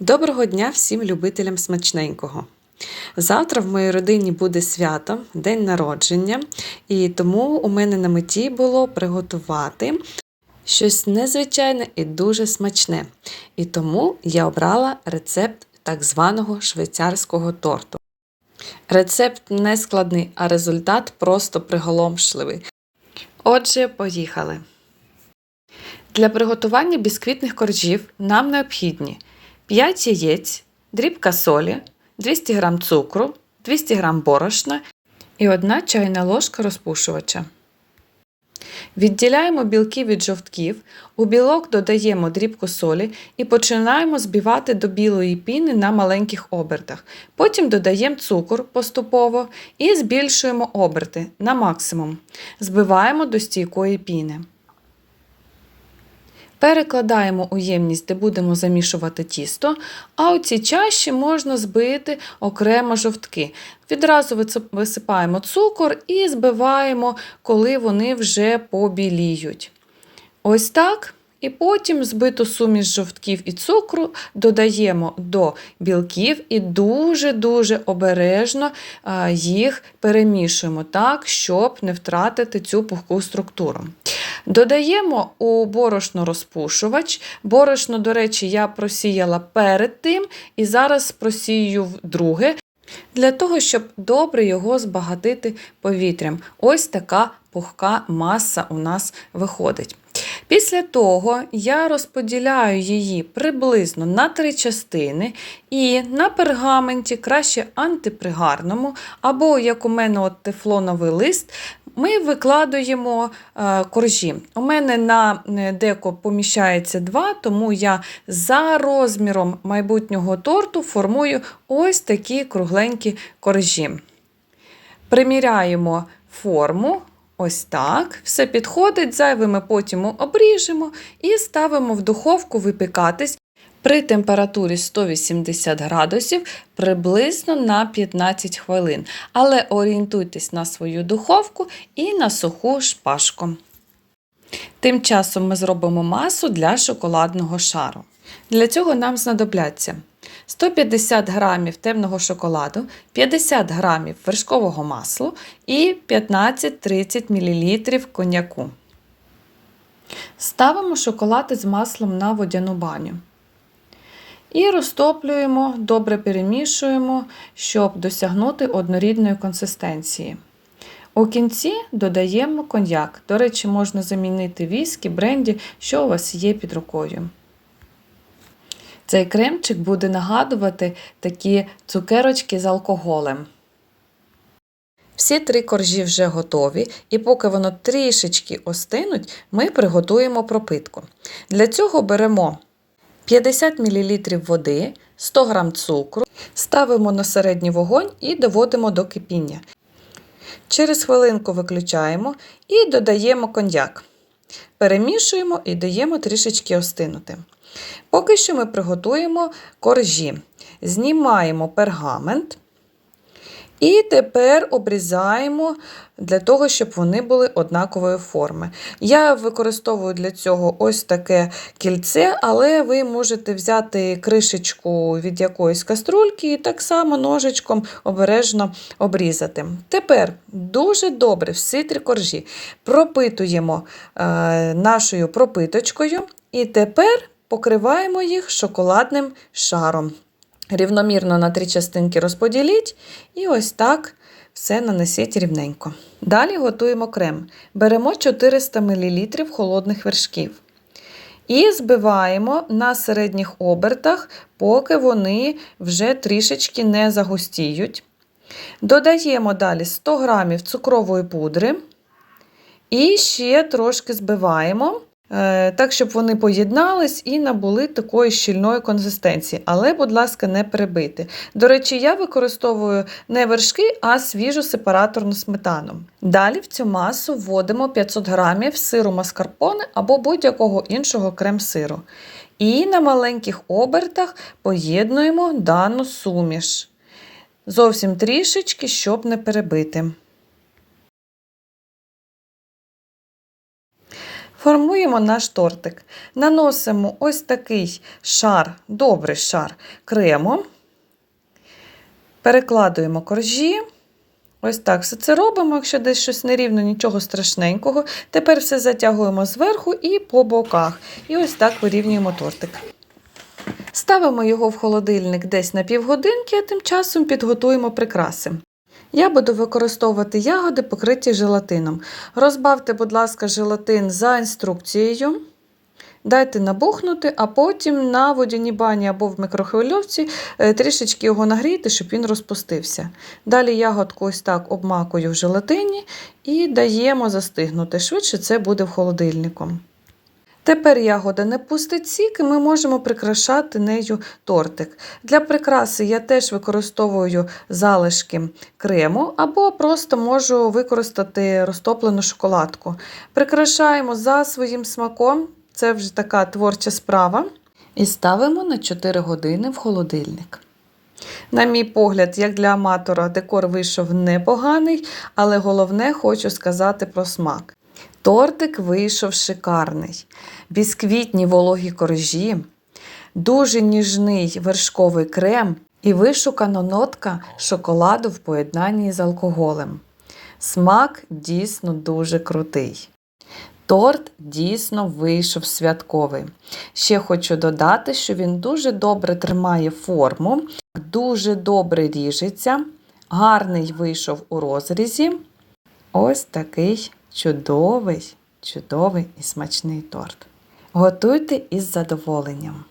Доброго дня всім любителям смачненького. Завтра в моїй родині буде свято, день народження, і тому у мене на меті було приготувати щось незвичайне і дуже смачне. І тому я обрала рецепт так званого швейцарського торту. Рецепт не складний, а результат просто приголомшливий. Отже, поїхали. Для приготування бісквітних коржів нам необхідні 5 яєць, дрібка солі, 200 г цукру, 200 г борошна і 1 чайна ложка розпушувача. Відділяємо білки від жовтків, у білок додаємо дрібку солі і починаємо збивати до білої піни на маленьких обертах. Потім додаємо цукор поступово і збільшуємо оберти на максимум. Збиваємо до стійкої піни. Перекладаємо у ємність, де будемо замішувати тісто, а у цій чаші можна збити окремо жовтки. Відразу висипаємо цукор і збиваємо, коли вони вже побіліють. Ось так. І потім збиту суміш жовтків і цукру додаємо до білків і дуже-дуже обережно їх перемішуємо так, щоб не втратити цю пухку структуру. Додаємо у борошно розпушувач. Борошно, до речі, я просіяла перед тим і зараз просію вдруге. Для того, щоб добре його збагатити повітрям. Ось така пухка маса у нас виходить. Після того я розподіляю її приблизно на три частини, і на пергаменті, краще антипригарному, або, як у мене, от тефлоновий лист, ми викладуємо е, коржі. У мене на е, деко поміщається два, тому я за розміром майбутнього торту формую ось такі кругленькі коржі. Приміряємо форму. Ось так. Все підходить, зайве ми потім обріжемо і ставимо в духовку випікатись при температурі 180 градусів приблизно на 15 хвилин. Але орієнтуйтесь на свою духовку і на суху шпажку. Тим часом ми зробимо масу для шоколадного шару. Для цього нам знадобляться 150 г темного шоколаду, 50 г вершкового масла і 15-30 мл коньяку. Ставимо шоколад із маслом на водяну баню. І розтоплюємо, добре перемішуємо, щоб досягнути однорідної консистенції. У кінці додаємо коньяк. До речі, можна замінити віскі, бренді, що у вас є під рукою. Цей кремчик буде нагадувати такі цукерочки з алкоголем. Всі три коржі вже готові, і поки воно трішечки остинуть, ми приготуємо пропитку. Для цього беремо 50 мл води, 100 г цукру, ставимо на середній вогонь і доводимо до кипіння. Через хвилинку виключаємо і додаємо коньяк. Перемішуємо і даємо трішечки остинути. Поки що ми приготуємо коржі. Знімаємо пергамент. І тепер обрізаємо для того, щоб вони були однакової форми. Я використовую для цього ось таке кільце, але ви можете взяти кришечку від якоїсь каструльки і так само ножичком обережно обрізати. Тепер дуже добре всі три коржі пропитуємо е, нашою пропиточкою, і тепер покриваємо їх шоколадним шаром. Рівномірно на три частинки розподіліть і ось так все нанесіть рівненько. Далі готуємо крем. Беремо 400 мл холодних вершків. І збиваємо на середніх обертах, поки вони вже трішечки не загустіють. Додаємо далі 100 г цукрової пудри. І ще трошки збиваємо. Е, так, щоб вони поєднались і набули такої щільної консистенції. Але, будь ласка, не перебити. До речі, я використовую не вершки, а свіжу сепараторну сметану. Далі в цю масу вводимо 500 г сиру маскарпоне або будь-якого іншого крем-сиру. І на маленьких обертах поєднуємо дану суміш. Зовсім трішечки, щоб не перебити. Формуємо наш тортик. Наносимо ось такий шар, добрий шар крему. Перекладуємо коржі. Ось так все це робимо. Якщо десь щось нерівно, нічого страшненького. Тепер все затягуємо зверху і по боках. І ось так вирівнюємо тортик. Ставимо його в холодильник десь на півгодинки, а тим часом підготуємо прикраси. Я буду використовувати ягоди, покриті желатином. Розбавте, будь ласка, желатин за інструкцією. Дайте набухнути, а потім на водяній бані або в мікрохвильовці е, трішечки його нагрійте, щоб він розпустився. Далі ягодку ось так обмакую в желатині і даємо застигнути. Швидше це буде в холодильнику. Тепер ягода не пустить сік, і ми можемо прикрашати нею тортик. Для прикраси я теж використовую залишки крему або просто можу використати розтоплену шоколадку. Прикрашаємо за своїм смаком, це вже така творча справа. І ставимо на 4 години в холодильник. На мій погляд, як для аматора, декор вийшов непоганий, але головне хочу сказати про смак. Тортик вийшов шикарний. Бісквітні вологі коржі, дуже ніжний вершковий крем і вишукана нотка шоколаду в поєднанні з алкоголем. Смак дійсно дуже крутий. Торт дійсно вийшов святковий. Ще хочу додати, що він дуже добре тримає форму, дуже добре ріжеться, гарний вийшов у розрізі. Ось такий чудовий, чудовий і смачний торт. Готуйте із задоволенням.